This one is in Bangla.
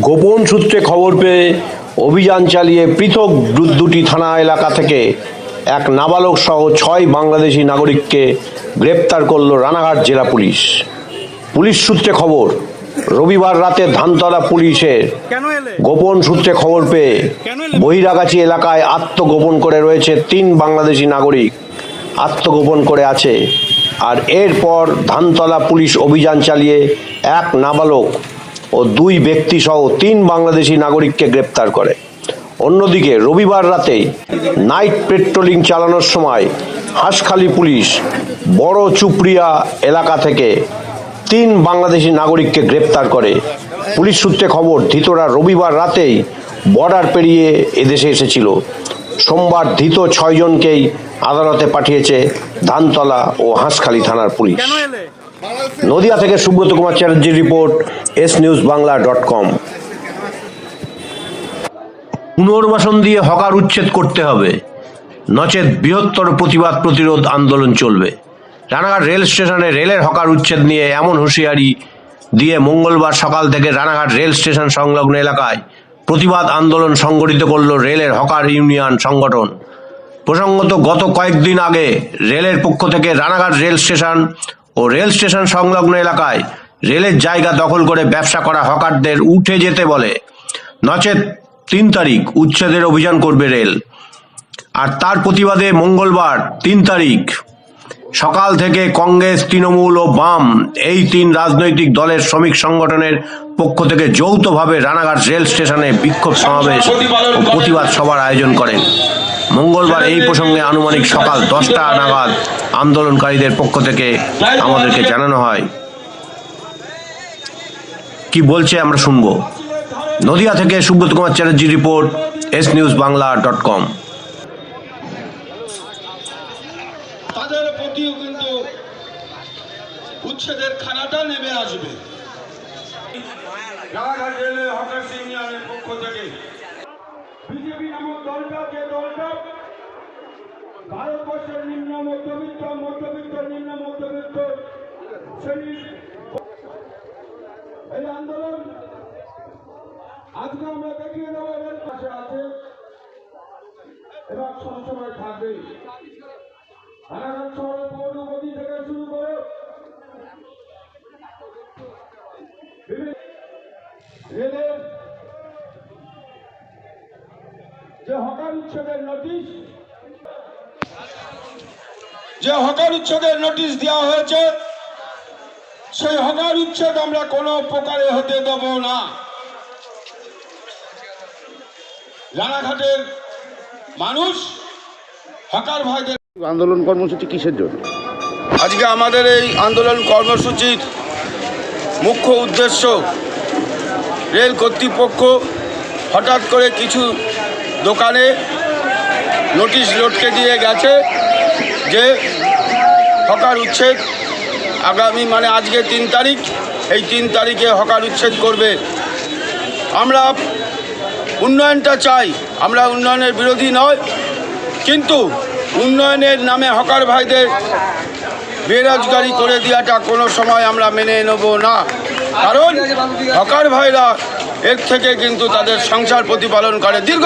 গোপন সূত্রে খবর পেয়ে অভিযান চালিয়ে পৃথক দু- দুটি থানা এলাকা থেকে এক নাবালক সহ ছয় বাংলাদেশি নাগরিককে গ্রেপ্তার করল রানাঘাট জেলা পুলিশ। পুলিশ সূত্রে খবর রবিবার রাতে ধানতলা পুলিশের গোপন সূত্রে খবর পেয়ে বহিরাগাছি এলাকায় আত্মগোপন করে রয়েছে তিন বাংলাদেশি নাগরিক। আত্মগোপন করে আছে। আর এরপর ধানতলা পুলিশ অভিযান চালিয়ে এক নাবালক ও দুই ব্যক্তি সহ তিন বাংলাদেশি নাগরিককে গ্রেপ্তার করে। অন্যদিকে রবিবার রাতে নাইট পেট্রোলিং চালানোর সময় হাঁসখালি পুলিশ বড় চুপড়িয়া এলাকা থেকে তিন বাংলাদেশি নাগরিককে গ্রেপ্তার করে। পুলিশ সূত্রে খবর, ধৃতরা রবিবার রাতেই বর্ডার পেরিয়ে এদেশে এসেছিল। সোমবার ধৃত ছয়জনকেই আদালতে পাঠিয়েছে ধানতলা ও হাঁসখালি থানার পুলিশ। নদিয়া থেকে Subrata Kumar চ্যাটার্জির report S news Bangla dot com. পুনর্বাসন দিয়ে হকার উচ্ছেদ করতে হবে। নচেত বৃহত্তর প্রতিবাদ প্রতিরোধ আন্দোলন চলবে। রানাঘাট রেল স্টেশনে রেলের হকার উচ্ছেদ নিয়ে এমন হুঁশিয়ারি দিয়ে মঙ্গলবার সকাল থেকে রানাঘাট রেল স্টেশন সংলগ্ন এলাকায় প্রতিবাদ আন্দোলন সংগঠিত করল রেলের হকার ইউনিয়ন সংগঠন। প্রসঙ্গত, গত কয়েকদিন আগে রেলের পক্ষ থেকে রানাঘাট রেল স্টেশন ও রেল স্টেশন সংলগ্ন এলাকায় রেলের জায়গা দখল করে ব্যবসা করা হকারদের উঠে যেতে বলে। নচেত তিন তারিখ উচ্ছেদের অভিযান করবে রেল। আর তার প্রতিবাদে মঙ্গলবার তিন তারিখ সকাল থেকে কংগ্রেস, তৃণমূল ও বাম এই তিন রাজনৈতিক দলের শ্রমিক সংগঠনের পক্ষ থেকে যৌথভাবে রানাঘাট রেল স্টেশনে বিক্ষোভ সমাবেশ ও প্রতিবাদ সভার আয়োজন করেন। মঙ্গলবার এই প্রসঙ্গে আনুমানিক সকাল দশটা নাগাদ আন্দোলনকারীদের পক্ষ থেকে আমাদেরকে জানানো হয়। কি বলছে আমরা শুনব। নদিয়া থেকে Subrata Kumar Chatterjee report S news Bangla dot com প্রতিও কিন্তু উচ্ছেদের খানাটা নেমে আসবে। ভারতবর্ষের নিম্ন মধ্যবিত্ত মধ্যবিত্ত, নিম্ন মধ্যবিত্ত এই আন্দোলন আজকে আমরা দেখিয়ে দেবো পাশে আছে। এবং সবসময় থাকবে। যে হকার উচ্ছেদের নোটিশ যে হকার নোটিশ দেওয়া হয়েছে, সেই হকার উচ্ছেদ আমরা কোনো প্রকারে হতে দেব না। রানাঘাটের মানুষ হকার ভাইদের আন্দোলন কর্মসূচি কিসের জন্য? আজকে আমাদের এই আন্দোলন কর্মসূচির মুখ্য উদ্দেশ্য রেল কর্তৃপক্ষ হঠাৎ করে কিছু দোকানে নোটিশ লটকে দিয়ে গেছে যে হকার উচ্ছেদ আগামী মানে আজকে তিন তারিখ, এই তিন তারিখে হকার উচ্ছেদ করবে। আমরা উন্নয়নটা চাই, আমরা উন্নয়নের বিরোধী নয়, কিন্তু উন্নয়নের নামে হকার ভাইদের বেরোজগারি করে দেওয়াটা কোনো সময় আমরা মেনে নেব না। কারণ হকার ভাইরা এর থেকে কিন্তু তাদের সংসার প্রতিপালন করে। দীর্ঘ